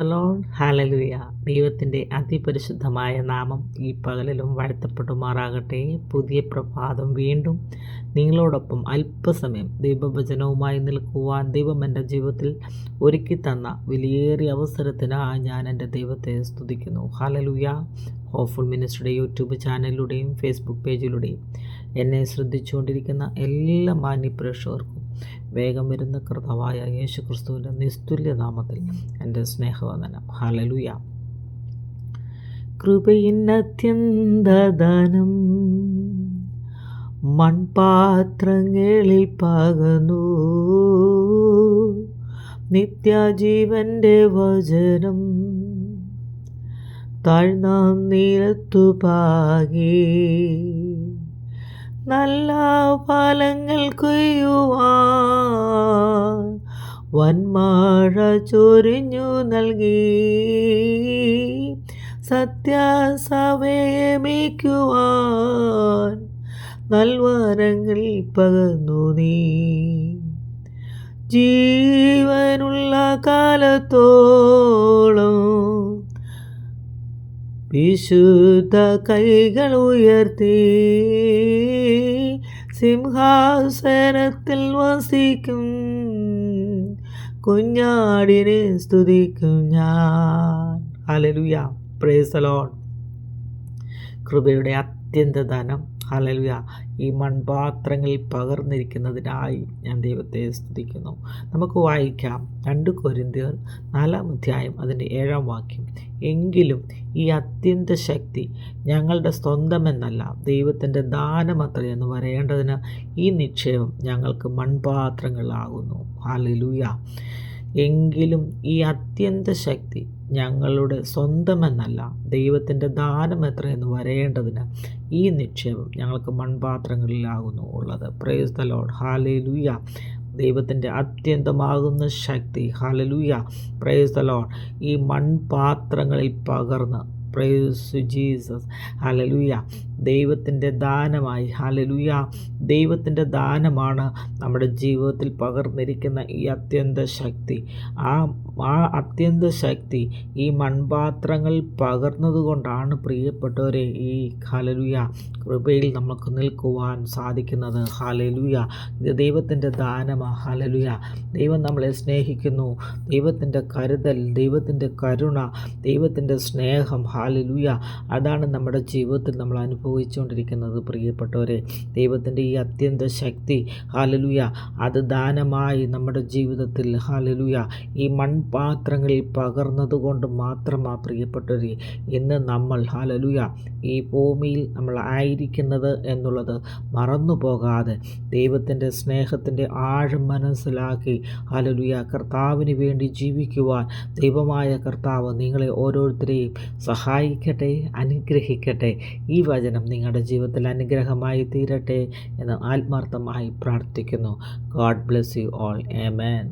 Loan ഹാലലുയ ദൈവത്തിന്റെ അതിപരിശുദ്ധമായ നാമം ഈ പകലിലും വാഴ്ത്തപ്പെടുമാറാകട്ടെ. പുതിയ പ്രഭാതം വീണ്ടും നിങ്ങളോടൊപ്പം അല്പസമയം ദൈവവചനവുമായി നിൽക്കുവാൻ ദൈവം എന്റെ ജീവിതത്തിൽ ഒരുക്കി തന്ന വിലയേറിയ അവസരത്തിനായി ഞാൻ എന്റെ ദൈവത്തെ സ്തുതിക്കുന്നു. ഹാലലുയ ഹോഫുൾ മിനിസ്റ്ററുടെ യൂട്യൂബ് ചാനലിലൂടെയും ഫേസ്ബുക്ക് പേജിലൂടെയും എന്നെ ശ്രദ്ധിച്ചുകൊണ്ടിരിക്കുന്ന എല്ലാ മാന്യപ്രേക്ഷകർക്കും വേഗം വരുന്ന കൃതവായ യേശു ക്രിസ്തുവിന്റെ നിസ്തുല്യ നാമത്തിൽ എന്റെ സ്നേഹവന്ദനം. ഹലലുയ കൃപയിൻ അത്യന്തദാനം മൺപാത്രങ്ങളിൽ പകന്നു നിത്യജീവന്റെ വചനം. താഴ്ന്നാം നീലത്തു പാകി. നല്ല ഫലങ്ങൾ കൊയ്യുവാൻ വന്മഴ ചൊരിഞ്ഞു നൽകി. സത്യസമയമേക്കുവാൻ നൽവാനങ്ങൾ പകർന്നു നീ. ജീവനുള്ള കാലത്തോളം വിശുദ്ധ കൈകൾ ഉയർത്തി. സിംഹാസനത്തിൽ വസിക്കും കുഞ്ഞാടിനെ സ്തുതിക്കും ഞാൻ. പ്രേസലോൺ കൃപയുടെ അത്യന്തദാനം ഹലലുയ ഈ മൺപാത്രങ്ങളിൽ പകർന്നിരിക്കുന്നതിനായി ഞാൻ ദൈവത്തെ സ്തുതിക്കുന്നു. നമുക്ക് വായിക്കാം രണ്ട് കൊരിന്തിയർ നാലാം അധ്യായം അതിന്റെ ഏഴാം വാക്യം. എങ്കിലും ഈ അത്യന്ത ശക്തി ഞങ്ങളുടെ സ്വന്തമെന്നല്ല ദൈവത്തിന്റെ ദാനമത്രയെന്ന് വരേണ്ടതിന് ഈ നിക്ഷേപം ഞങ്ങൾക്ക് മൺപാത്രങ്ങളാകുന്നു. ഹാലലൂയ എങ്കിലും ഈ അത്യന്ത ശക്തി ഞങ്ങളുടെ സ്വന്തമെന്നല്ല ദൈവത്തിന്റെ ദാനം എത്രയെന്ന് വരേണ്ടതിന് ഈ നിക്ഷേപം ഞങ്ങൾക്ക് മൺപാത്രങ്ങളിലാകുന്നു ഉള്ളത്. Praise the load hallelujah ദൈവത്തിന്റെ അത്യന്തമാകുന്ന ശക്തി. ഹാലലുയ പ്രേസ് ദ ലോഡ് ഈ മൺപാത്രങ്ങളിൽ പകർന്ന്. പ്രേസ് ജീസസ് ഹലലുയ ദൈവത്തിന്റെ ദാനമായി. ഹലലുയ ദൈവത്തിന്റെ ദാനമാണ് നമ്മുടെ ജീവിതത്തിൽ പകർന്നിരിക്കുന്ന ഈ അത്യന്ത ശക്തി. ആ ആ അത്യന്ത ശക്തി ഈ മൺപാത്രങ്ങൾ പകർന്നതുകൊണ്ടാണ് പ്രിയപ്പെട്ടവരെ ഈ ഹലലുയ കൃപയിൽ നമുക്ക് നിൽക്കുവാൻ സാധിക്കുന്നത്. ഹാലലുയ ഇത് ദൈവത്തിന്റെ ദാനമാണ് ഹാലലുയ ദൈവം നമ്മളെ സ്നേഹിക്കുന്നു. ദൈവത്തിന്റെ കരുതൽ ദൈവത്തിന്റെ കരുണ ദൈവത്തിന്റെ സ്നേഹം. ഹാലലുയ അതാണ് നമ്മുടെ ജീവിതത്തിൽ നമ്മൾ അനുഭവിച്ചുകൊണ്ടിരിക്കുന്നത്. പ്രിയപ്പെട്ടവരെ ദൈവത്തിന്റെ ഈ അത്യന്ത ശക്തി ഹാലലുയ അത് ദാനമായി നമ്മുടെ ജീവിതത്തിൽ ഹാലലുയ ഈ മൺപാത്രങ്ങളിൽ പകർന്നതുകൊണ്ട് മാത്രമാണ് പ്രിയപ്പെട്ടവരെ ഇന്ന് നമ്മൾ ഹാലലുയ ഈ ഭൂമിയിൽ നമ്മൾ ആയിരിക്കുന്നത് എന്നുള്ളത് മറന്നു പോകാതെ ദൈവത്തിന്റെ സ്നേഹത്തിന്റെ ആഴം മനസ്സിലാക്കി ഹാലലുയ കർത്താവിന് വേണ്ടി ജീവിക്കുവാൻ ദൈവമായ കർത്താവ് നിങ്ങളെ ഓരോരുത്തരെയും സഹായിക്കട്ടെ അനുഗ്രഹിക്കട്ടെ. ഈ വചനം നിങ്ങളുടെ ജീവിതത്തിൽ അനുഗ്രഹമായി തീരട്ടെ എന്ന് ആത്മാർത്ഥമായി പ്രാർത്ഥിക്കുന്നു. God bless you all amen